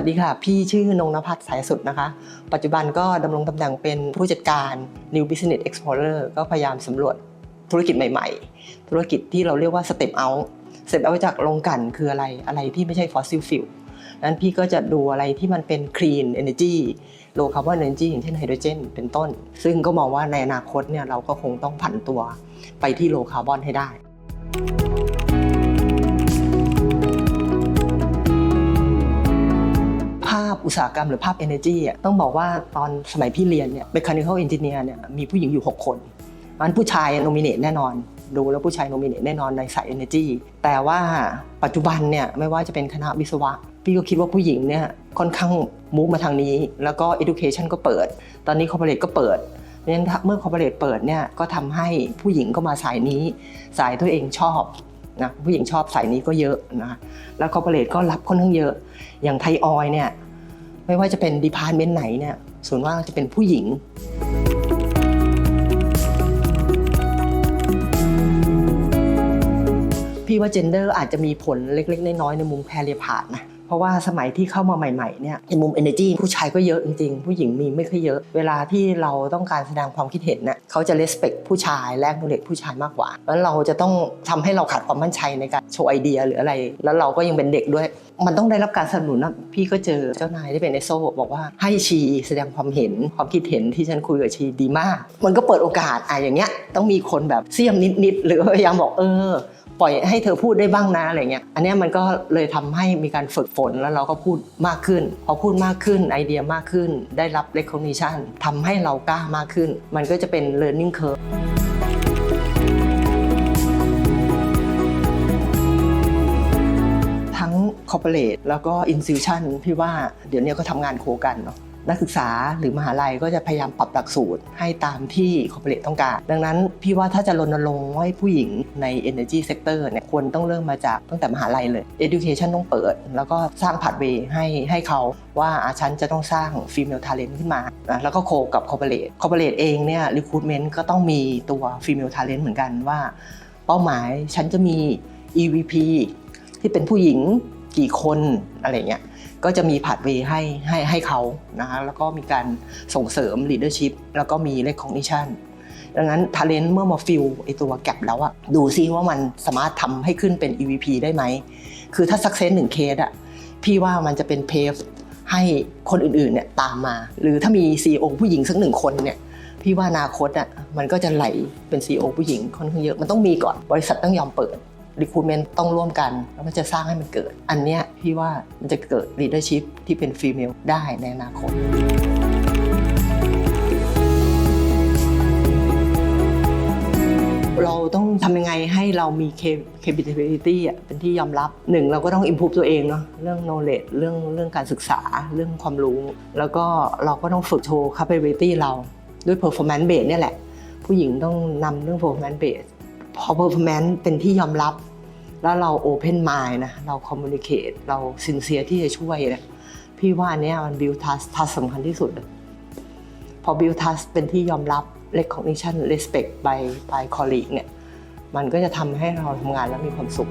สดีค่ะ พี่ชื่อนงนภัสสายสุดนะคะ ปัจจุบันก็ดำรงตำแหน่งเป็นผู้จัดการ New Business Explorer ก็พยายามสำรวจธุรกิจใหม่ๆ ธุรกิจที่เราเรียกว่า Step Out Step Out จากโรงกันคืออะไรอะไรที่ไม่ใช่ Fossil Fuel นั้นพี่ก็จะดูอะไรที่มันเป็น Clean Energy Low Carbon Energy อย่างเช่นไฮโดรเจนเป็นต้น ซึ่งก็มองว่าในอนาคตเนี่ยเราก็คงต้องผันตัวไปที่ Low Carbon ให้ได้ อุตสาหกรรมหรือภาพ Energy อะต้องบอกว่าตอนสมัยพี่เรียนเนี่ย Mechanical Engineer เนี่ยมีผู้หญิงอยู่ 6 คนมันผู้ชายโนมิเนตแน่นอน ดูแล้วผู้ชายโนมิเนตแน่นอนในสาย Energy แต่ว่าปัจจุบันเนี่ยไม่ว่าจะเป็นคณะวิศวะ พี่ก็คิดว่าผู้หญิงเนี่ยค่อนข้างมุกมาทางนี้ แล้วก็ Education ก็เปิด ตอนนี้ Corporate ก็เปิดเพราะฉะนั้นเมื่อ Corporate เปิดเนี่ยก็ทำให้ผู้หญิงก็มาสายนี้ สายตัวเองชอบนะผู้หญิงชอบสายนี้ก็เยอะนะแล้ว Corporate ก็รับค่อนข้างเยอะ อย่างไทยออยเนี่ย ไม่ว่าจะเป็นดีพาร์ตเมนต์ไหนเนี่ยส่วนมากจะเป็นผู้หญิง พี่ว่าเจนเดอร์อาจจะมีผลเล็กๆ น้อยๆในมุมแพรเรียพาร์ตนะ ราะว่าสมัยที่เข้ามาใหม่ๆเนี่ยในมุม Energy ผู้ชายก็เยอะจริงๆ ผู้หญิงมีไม่ค่อยเยอะ เวลาที่เราต้องการแสดงความคิดเห็นน่ะเขาจะ respect ผู้ชายแลกโนเลผู้ชายมากกว่า แล้วเราจะต้องทำให้เราขาดความมั่นใจในการโชว์ไอเดียหรืออะไร แล้วเราก็ยังเป็นเด็กด้วย มันต้องได้รับการสนับสนุนนะพี่ก็เจอเจ้านายที่เป็นเอโซบอกว่าให้ชีแสดงความเห็นความคิดเห็นที่ฉันคุยกับชีดีมาก มันก็เปิดโอกาสอะอย่างเงี้ยต้องมีคนแบบเสี้ยมนิดๆหรือพยายามบอกเออ ปล่อยให้เธอพูดได้บ้างนะอะไรเงี้ยอันนี้มันก็เลยทำให้มีการฝึกฝนแล้วเราก็พูดมากขึ้น พอพูดมากขึ้นไอเดียมากขึ้น ได้รับ recognition ทำให้เรากล้ามากขึ้น มันก็จะเป็น learning curve ทั้ง corporate แล้วก็ institution พี่ว่าเดี๋ยวนี้ก็ทำงานโคกันเนาะ นักศึกษาหรือมหาลัยก็จะพยายามปรับหลักสูตรให้ตามที่ corporate ต้องการ ดังนั้นพี่ว่าถ้าจะรณรงค์ให้ผู้หญิงใน energy sector เนี่ยควรต้องเริ่มมาจากตั้งแต่มหาลัยเลย education ต้องเปิด แล้วก็สร้าง pathway ให้ให้เขาว่าอาฉันจะต้องสร้าง female talent ขึ้นมา แล้วก็โคกับ corporate corporate เองเนี่ย recruitment ก็ต้องมีตัว female talent เหมือนกันว่า เป้าหมายฉันจะมี EVP ที่เป็นผู้หญิง กี่คนอะไรเงี้ยก็จะมีผัดเวให้ให้ให้เขานะคะแล้วก็มีการส่งเสริม leadership แล้วก็มี recognition ดังนั้น talent เมื่อมาฟิลไอตัวแกลบแล้วอะดูซิว่ามันสามารถทำให้ขึ้นเป็น EVP ได้ไหม คือถ้า success หนึ่งเคสอะพี่ว่ามันจะเป็นเพฟให้คนอื่นๆเนี่ยตามมา หรือถ้ามี CEO ผู้หญิงสักหนึ่งคนเนี่ยพี่ว่าอนาคตอะมันก็จะไหลเป็น CEO ผู้หญิงค่อนข้างเยอะ มันต้องมีก่อนบริษัทต้องยอมเปิด recruitment ต้องร่วมกัน แล้วมันจะสร้างให้มันเกิด อันเนี้ยพี่ว่ามันจะเกิด leadership ที่เป็น female ได้ในอนาคตเราต้องทำยังไงให้เรามี cap- capability อะเป็นที่ยอมรับหนึ่งเราก็ต้อง improve ตัวเองเนาะเรื่อง knowledge เรื่องเรื่องการศึกษาเรื่องความรู้ แล้วก็เราก็ต้องฝึกโชว์ capability เราด้วย performance base เนี่ยแหละ ผู้หญิงต้องนำเรื่อง performance base พอ performance เป็นที่ยอมรับ แล้วเรา open mind นะเรา communicate เรา sincere ที่จะช่วยนะพี่ว่าอันเนี้ยมัน build trust trust สำคัญที่สุด พอ build trust เป็นที่ยอมรับ recognition respect by by colleague เนี่ยมันก็จะทำให้เราทำงานแล้วมีความสุข